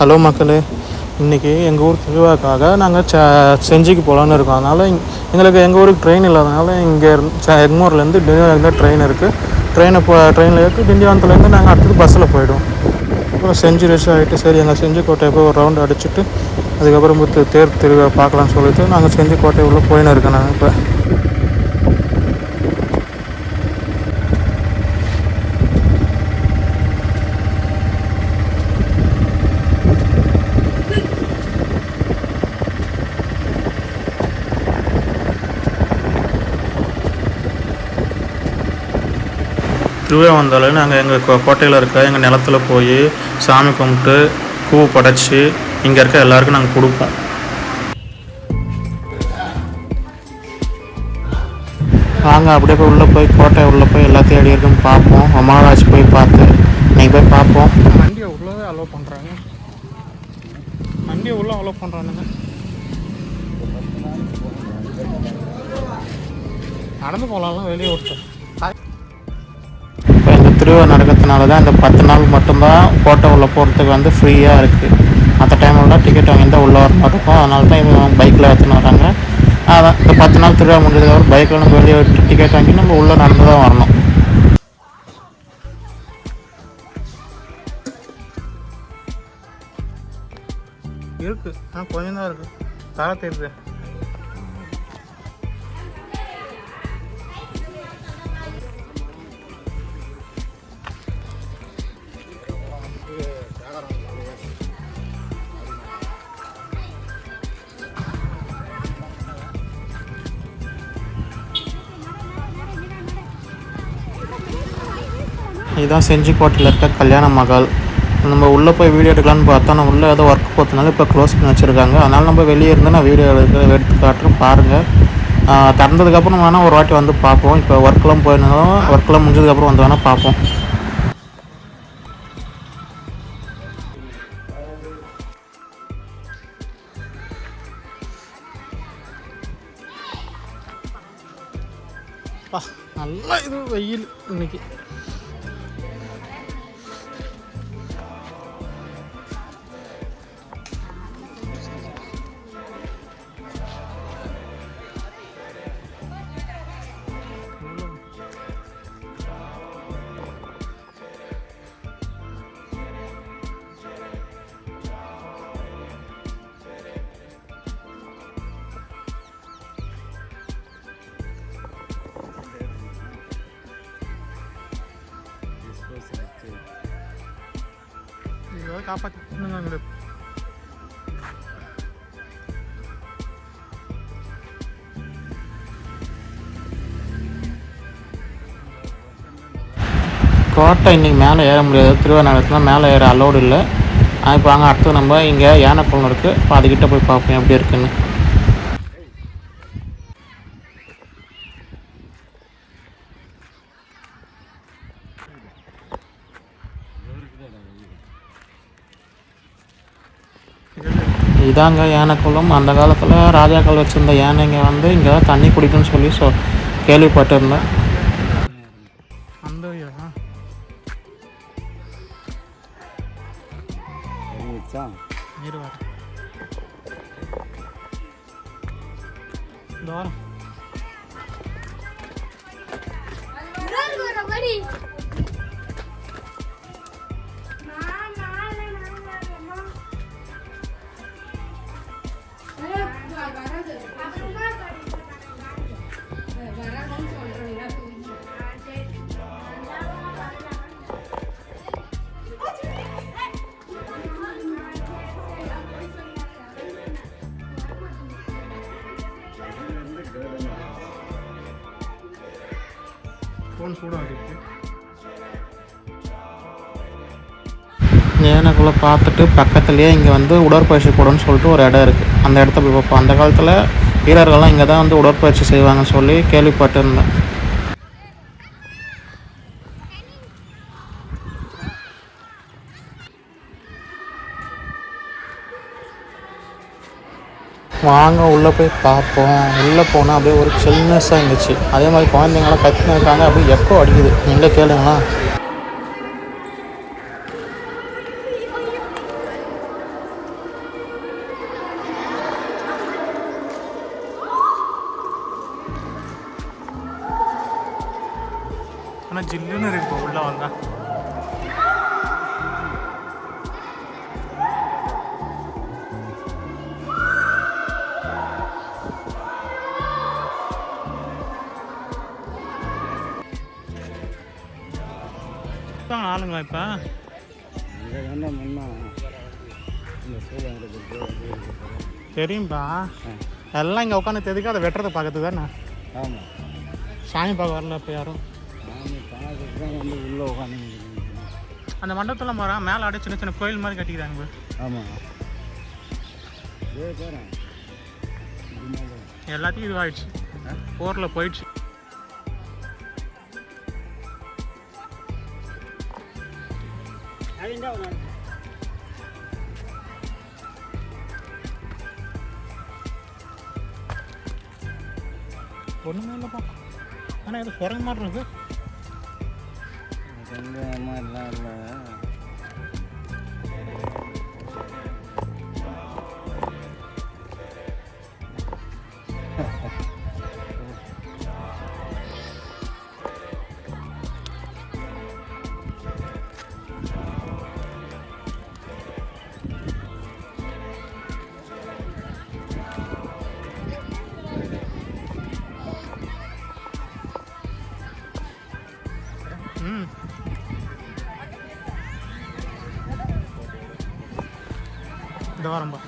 Hello மக்களே இன்றைக்கி எங்கள் ஊர் திருவிழாக்காக நாங்கள் ச செஞ்சிக்கு போகலான்னு இருக்கோம். அதனால் எங்களுக்கு எங்கள் ஊருக்கு ட்ரெயின் இல்லாதனால இங்கே இருந்து எக்மூர்லேருந்து ட்ரெயின் இருக்குது ட்ரெயினை போ ட்ரெயினில் இருக்குது டிண்டிவனத்துலேருந்து நாங்கள் அடுத்தது பஸ்ஸில் போயிடுவோம். அப்புறம் செஞ்சு ரெஸ்ட் ஆகிட்டு சரி எங்கள் செஞ்சு கோட்டையை போய் ஒரு ரவுண்டு அடிச்சுட்டு அதுக்கப்புறம் தேர் திருவிழா பார்க்கலாம்னு சொல்லிட்டு நாங்கள் செஞ்சு கோட்டை உள்ளே போயின்னு இருக்கேன் நான் இப்போ. திருவிழா வந்தாலும் நாங்கள் எங்கள் கோ கோட்டையில் இருக்க எங்கள் நிலத்துல போய் சாமி கும்பிட்டு பூ படைச்சி இங்கே இருக்க எல்லாருக்கும் நாங்கள் கொடுப்போம். நாங்கள் அப்படியே போய் உள்ளே போய் கோட்டை உள்ளே போய் எல்லாத்தையும் அடி இருக்குன்னு பார்ப்போம். அமாவாசை போய் பார்த்து நீங்கள் போய் பார்ப்போம். வண்டியை உள்ளவே அலோவ் பண்ணுறாங்க வண்டியை உள்ளே அலோவ் பண்ணுறானுங்க நடந்து போகலாம்லாம் வெளியே இந்த திருவிழா நடக்கிறதுனால தான் இந்த பத்து நாள் மட்டும்தான் கோட்டை உள்ளே போகிறதுக்கு வந்து ஃப்ரீயாக இருக்குது மற்ற டைம்லலாம் டிக்கெட் வாங்கியிருந்தால் உள்ளே வர மாதிரி இருக்கும் அதனால தான் இவங்க பைக்கில் எடுத்துன்னு வராங்க அதான் இந்த பத்து நாள் திருவிழா முடிஞ்சதுக்கப்புறம் பைக்கில் நம்ம வெளியே விட்டு டிக்கெட் வாங்கி நம்ம உள்ளே நடந்து தான் வரணும். இருக்கு. ஆ கொஞ்சம் தான் இருக்கு. தர தெரியுது. இதுதான் செஞ்சிக்கோட்டையில் இருக்க கல்யாண மகள். நம்ம உள்ளே போய் வீடியோ எடுக்கலாம்னு பார்த்தா நான் உள்ளே ஏதோ ஒர்க் போகிறதுனால இப்போ க்ளோஸ் பண்ணி வச்சுருக்காங்க. அதனால் நம்ம வெளியே இருந்து நான் வீடியோ எடுக்க எடுத்து காட்டுறேன் பாருங்கள் திறந்ததுக்கப்புறம் வேணால் ஒரு வாட்டி வந்து பார்ப்போம். இப்போ ஒர்க்கெலாம் போயிருந்தாலும் ஒர்க்லாம் முடிஞ்சதுக்கப்புறம் வந்து வேணால் பார்ப்போம். நல்லா இது வெயில் இன்னைக்கு. இதை எங்களுக்கு கோட்டை இன்றைக்கி மேலே ஏற முடியாது. திருவண்ணாமலத்தில் மேலே ஏற அலோடு இல்லை. இப்போ அங்கே அடுத்து நம்ம இங்கே யானைக்குளம் இருக்குது இப்போ அதுக்கிட்ட போய் பார்ப்போம் எப்படி இருக்குன்னு. இதாங்க யானைக்குளம். அந்த காலத்தில் ராஜாக்கள் வச்சுருந்த யானைங்க வந்து இங்கே தண்ணி குடிக்கும்னு சொல்லி சொ கேள்விப்பட்டிருந்தேன். அந்த வச்சா நீர் ஏனக்குள்ளே பார்த்துட்டு பக்கத்துலேயே இங்கே வந்து உடற்பயிற்சி கூடன்னு சொல்லிட்டு ஒரு இடம் இருக்குது அந்த இடத்த போய் பார்ப்போம். அந்த காலத்தில் வீரர்கள்லாம் இங்கே தான் வந்து உடற்பயிற்சி செய்வாங்கன்னு சொல்லி கேள்விப்பட்டிருந்தேன். வாங்க உள்ளே போய் பார்ப்போம். உள்ளே போனால் அப்படியே ஒரு சில்னஸ்ஸாக இருந்துச்சு. அதே மாதிரி குழந்தைங்களாம் கத்தின இருக்காங்க. அப்படியே எப்போ அடிக்குது? நீங்களே கேளுங்களா? ஆனால் ஜில்லுன்னு இருக்கும் உள்ளே வந்தால் ஆளுங்களா இப்போ. தெரியும்பா? எல்லாம் இங்கே உட்காந்து தெரிவிக்க அதை வெட்டுறதை பார்க்கறது தானே? ஆமாம் சாமி பார்க்க வரல இப்போ யாரும். வந்து உள்ளே உட்காந்து அந்த மண்டபத்தில் போகிறேன் மேலே அப்படியே சின்ன சின்ன கோயில் மாதிரி கட்டிக்கிறாங்க. ஆமாம் எல்லாத்தையும் இதுவாகிடுச்சு போரில் போயிடுச்சு. ஒன்றுமே இல்லைப்பா ஆனால் இது குரங்கு மாதிரி இருக்கு எங்கள் மாதிரிலாம் இல்லை. இந்த வாரம்பா.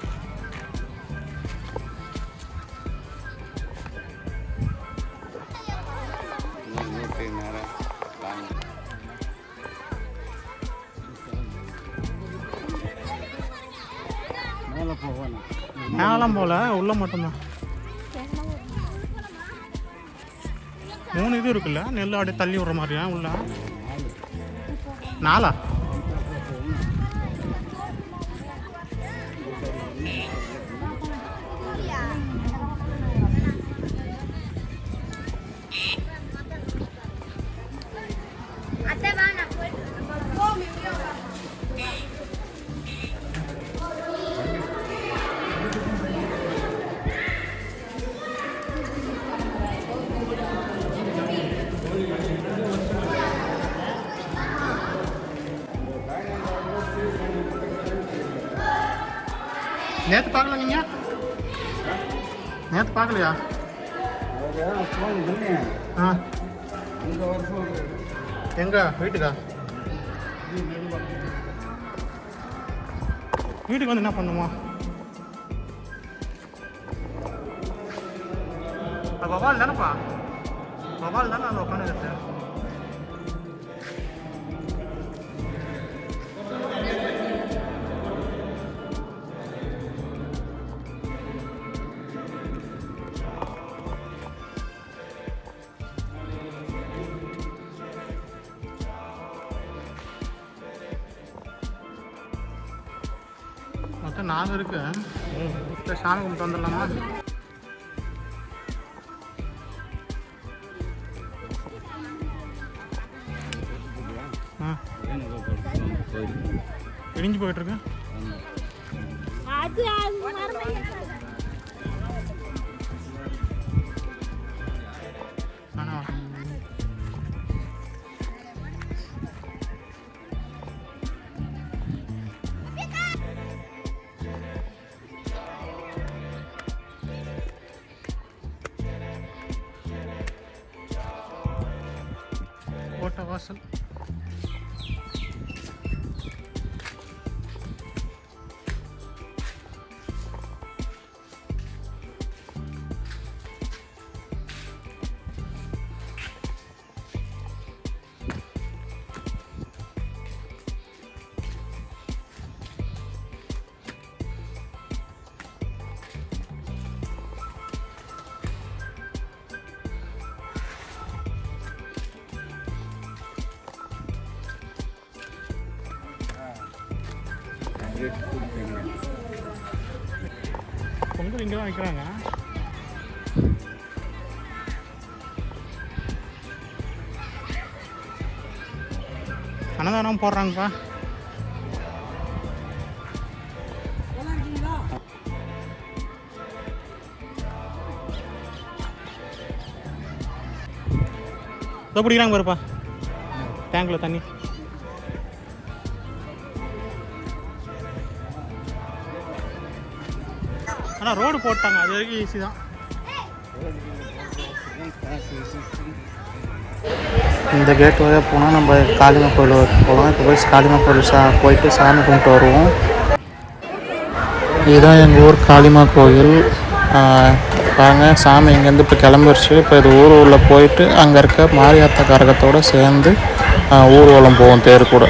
மேலாம் போல உள்ள மட்டும்தான். மூணு இது இருக்குல்ல நெல் அப்படியே தள்ளி விடுற மாதிரியா உள்ள? நாலா? நேற்று பார்க்கல நீங்க நேற்று பார்க்கலையா ஆ இந்த வருஷம் எங்க வீட்டுக்கா வீட்டுக்கு வந்து என்ன பண்ணுமா அது வவால் தானேப்பா வவால் தானே அந்த உட்காந்துக்கிட்டு மொத்தம் இருக்கேன் இல்லை சாமி கும்பிட்டு வந்துடலாமா? ஆ. இடிஞ்சு போயிட்டு அது கோட்டை பொங்கல் இங்கே தான் வைக்கிறாங்க. அன்னதானம் போடுறாங்கப்பா. இதோ பிடிக்கிறாங்க பாருப்பா. டேங்கில் தண்ணி. ஆனால் ரோடு போட்டாங்க. அது வரைக்கும் ஈஸி தான். இந்த கேட் வழியாக போனால் நம்ம காளிமா கோயில் வரைக்கும் போகலாம். இப்போ போய் காளிமா கோயில் சா போயிட்டு சாமி கும்பிட்டு வருவோம். இதுதான் எங்கள் ஊர் காளிமா கோயில். பாருங்க சாமி இங்கேருந்து இப்போ கிளம்பிருச்சு. இப்போ இது ஊர் உள்ள போயிட்டு அங்கே இருக்க மாரியாத்தா கரகத்தோடு சேர்ந்து ஊர்வலம் போவோம் தேர் கூட.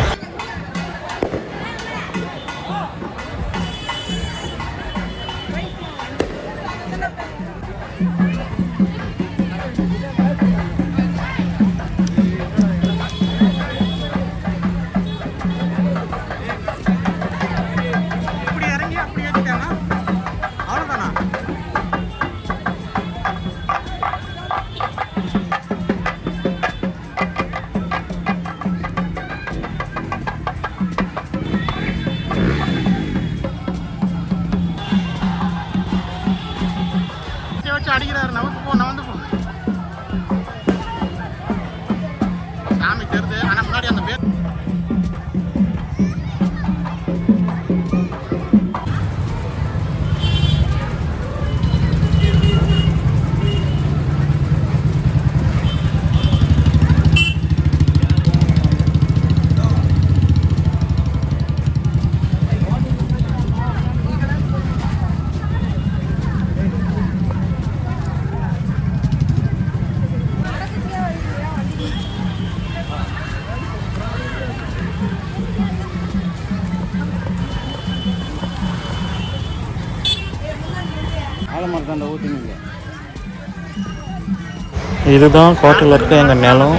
இதுதான் கோட்டையில் இருக்க எங்கள் நிலம்.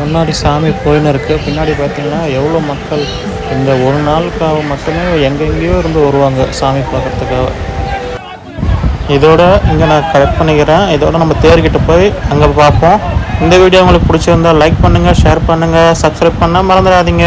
முன்னாடி சாமி கோயில் இருக்குது பின்னாடி பார்த்தீங்கன்னா எவ்வளோ மக்கள். இந்த ஒரு நாளுக்காக மட்டுமே எங்கெங்கேயோ இருந்து வருவாங்க சாமி பார்க்குறதுக்காக இதோட இங்கே நான் கரெக்ட் பண்ணிக்கிறேன். இதோட நம்ம தேர்கிட்ட போய் அங்கே பார்ப்போம். இந்த வீடியோ உங்களுக்கு பிடிச்சிருந்தா லைக் பண்ணுங்கள் ஷேர் பண்ணுங்கள் சப்ஸ்கிரைப் பண்ணால் மறந்துடாதீங்க.